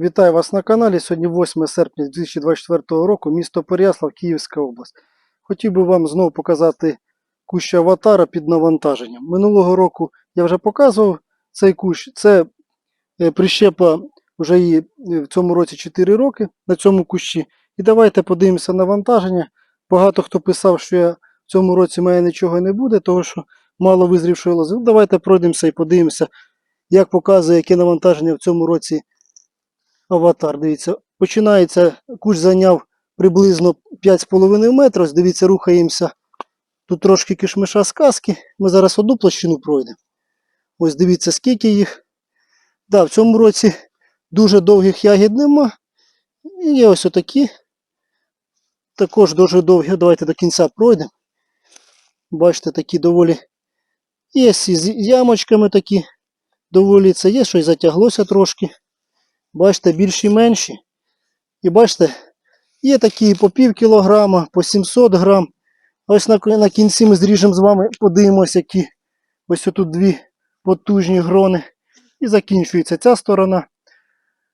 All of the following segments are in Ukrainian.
Вітаю вас на каналі. Сьогодні 8 серпня 2024 року, місто Переяслав, Київська область. Хотів би вам знову показати кущ аватара під навантаженням. Минулого року я вже показував цей кущ. Це е, прищепа вже її е, в цьому році 4 роки на цьому кущі. І давайте подивимося навантаження. Багато хто писав, що я в цьому році має нічого не буде, тому що мало визрівшої лози. Ну, Давайте пройдемося і подивимося, як показує, яке навантаження в цьому році аватар. Дивіться, починається, кущ зайняв приблизно 5,5 метрів. Дивіться, рухаємося. Тут трошки кишмиша сказки. Ми зараз одну площину пройдемо. Ось дивіться, скільки їх. Да, в цьому році дуже довгих ягід нема. І є ось отакі. Також дуже довгі. Давайте до кінця пройдемо. Бачите, такі доволі. Є з ямочками такі. Доволі це є, щось затяглося трошки. Бачите, більші менші. І бачите, є такі по пів кілограма, по 700 грам. Ось на, на кінці ми зріжемо з вами, подивимося, які ось тут дві потужні грони. І закінчується ця сторона.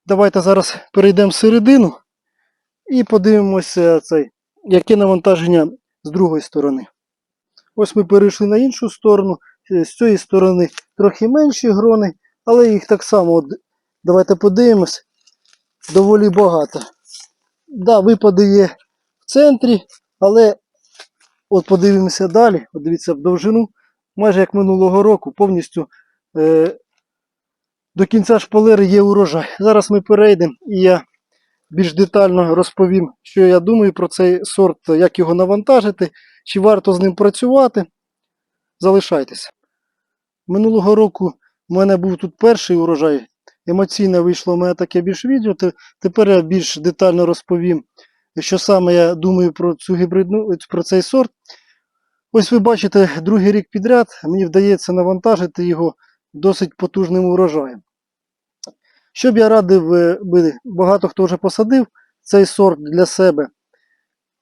Давайте зараз перейдемо в середину і подивимося, цей, яке навантаження з другої сторони. Ось ми перейшли на іншу сторону. З цієї сторони трохи менші грони, але їх так само Давайте подивимось. Доволі багато. Да, випади є в центрі, але от подивимося далі. От дивіться в довжину, майже як минулого року, повністю е, до кінця шпалери є урожай. Зараз ми перейдемо і я більш детально розповім, що я думаю про цей сорт, як його навантажити, чи варто з ним працювати. Залишайтеся. Минулого року в мене був тут перший урожай емоційно вийшло у мене таке більш відео. Тепер я більш детально розповім, що саме я думаю про цю гібридну, про цей сорт. Ось ви бачите, другий рік підряд мені вдається навантажити його досить потужним урожаєм. Що б я радив, е, багато хто вже посадив цей сорт для себе.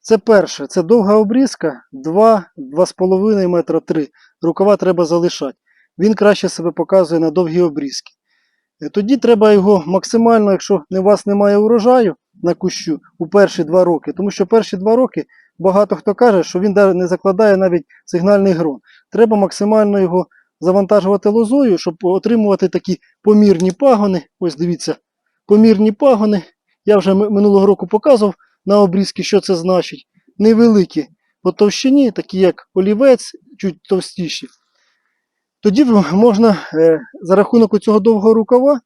Це перше, це довга обрізка 2, 2,5 метра 3. Рукава треба залишати. Він краще себе показує на довгі обрізки. Е, Тоді треба його максимально, якщо у вас немає урожаю на кущу у перші два роки, тому що перші два роки багато хто каже, що він не закладає навіть сигнальний ґрунт. Треба максимально його завантажувати лозою, щоб отримувати такі помірні пагони. Ось дивіться, помірні пагони. Я вже минулого року показував на обрізки, що це значить. Невеликі по товщині, такі як олівець, чуть товстіші. Тоді можна е, за рахунок цього довгого рукава,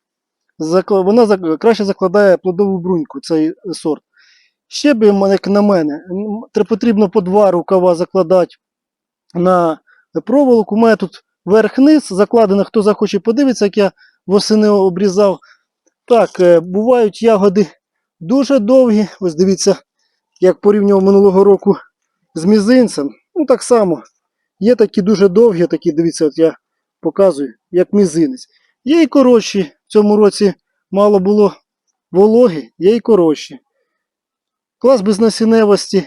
вона краще закладає плодову бруньку, цей сорт. Ще б, як на мене, потрібно по два рукава закладати на проволоку. У мене тут верх-низ закладено, хто захоче подивитися, як я восени обрізав. Так, е, бувають ягоди дуже довгі. Ось дивіться, як порівнював минулого року з мізинцем. Ну так само. Є такі дуже довгі, такі, дивіться, от я показую, як мізинець. Є і коротші. В цьому році мало було вологи, є і коротші. Клас безнасінневості.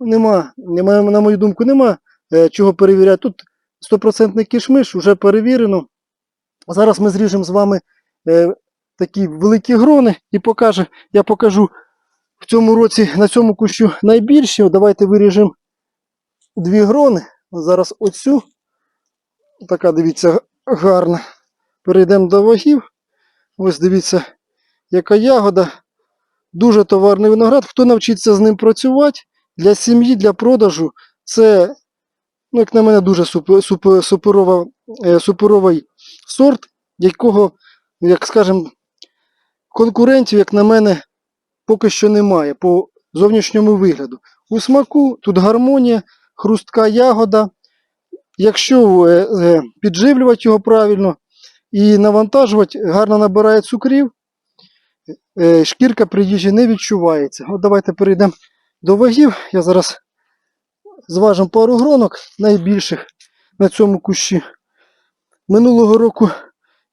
Нема, нема, на мою думку, нема е, чого перевіряти. Тут 100% кішмиш, вже перевірено. Зараз ми зріжемо з вами е, такі великі грони і покаже, я покажу в цьому році на цьому кущу найбільші. Давайте виріжемо дві грони. Зараз оцю. Така, дивіться, гарна. Перейдемо до вагів. Ось дивіться, яка ягода. Дуже товарний виноград. Хто навчиться з ним працювати для сім'ї, для продажу, це, ну, як на мене, дуже супер, супер, суперова, е, суперовий сорт, якого, як скажемо, конкурентів, як на мене, поки що немає по зовнішньому вигляду. У смаку тут гармонія, хрустка ягода. Якщо е, е, підживлювати його правильно і навантажувати, гарно набирає цукрів, е, шкірка при їжі не відчувається. От давайте перейдемо до вагів. Я зараз зважимо пару гронок найбільших на цьому кущі. Минулого року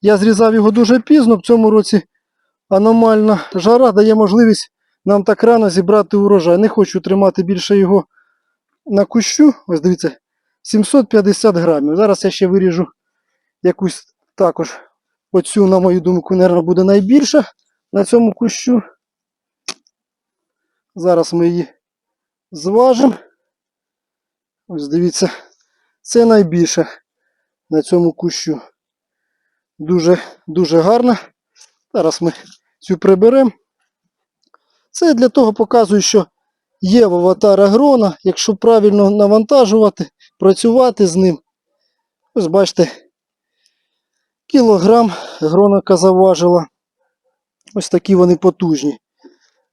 я зрізав його дуже пізно, в цьому році аномальна жара дає можливість нам так рано зібрати урожай. Не хочу тримати більше його на кущу. Ось дивіться, 750 грамів. Зараз я ще виріжу якусь також. Оцю, на мою думку, мабуть, буде найбільша на цьому кущу. Зараз ми її зважимо. Ось дивіться, це найбільше на цьому кущу. Дуже, дуже гарна. Зараз ми цю приберемо. Це для того показую, що є в аватара грона, якщо правильно навантажувати, працювати з ним. Ось бачите, кілограм гронака заважила. Ось такі вони потужні.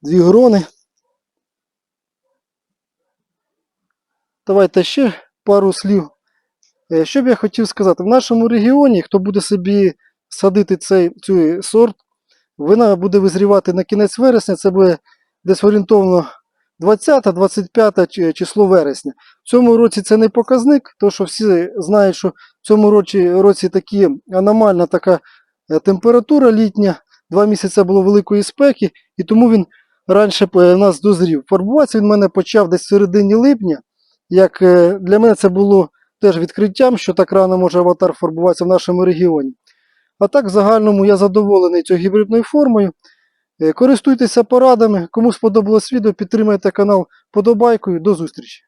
Дві грони. Давайте ще пару слів. Е, Що б я хотів сказати? В нашому регіоні, хто буде собі садити цей, цей сорт, вона буде визрівати на кінець вересня, це буде десь орієнтовно 20-25 число вересня. В цьому році це не показник, тому що всі знають, що в цьому році, році такі аномальна така е, температура літня, два місяці було великої спеки, і тому він раніше е, нас дозрів. Фарбуватися він в мене почав десь в середині липня. Як е, для мене це було теж відкриттям, що так рано може аватар фарбуватися в нашому регіоні. А так, в загальному я задоволений цією гібридною формою. Е, Користуйтеся порадами. Кому сподобалось відео, підтримайте канал подобайкою. До зустрічі!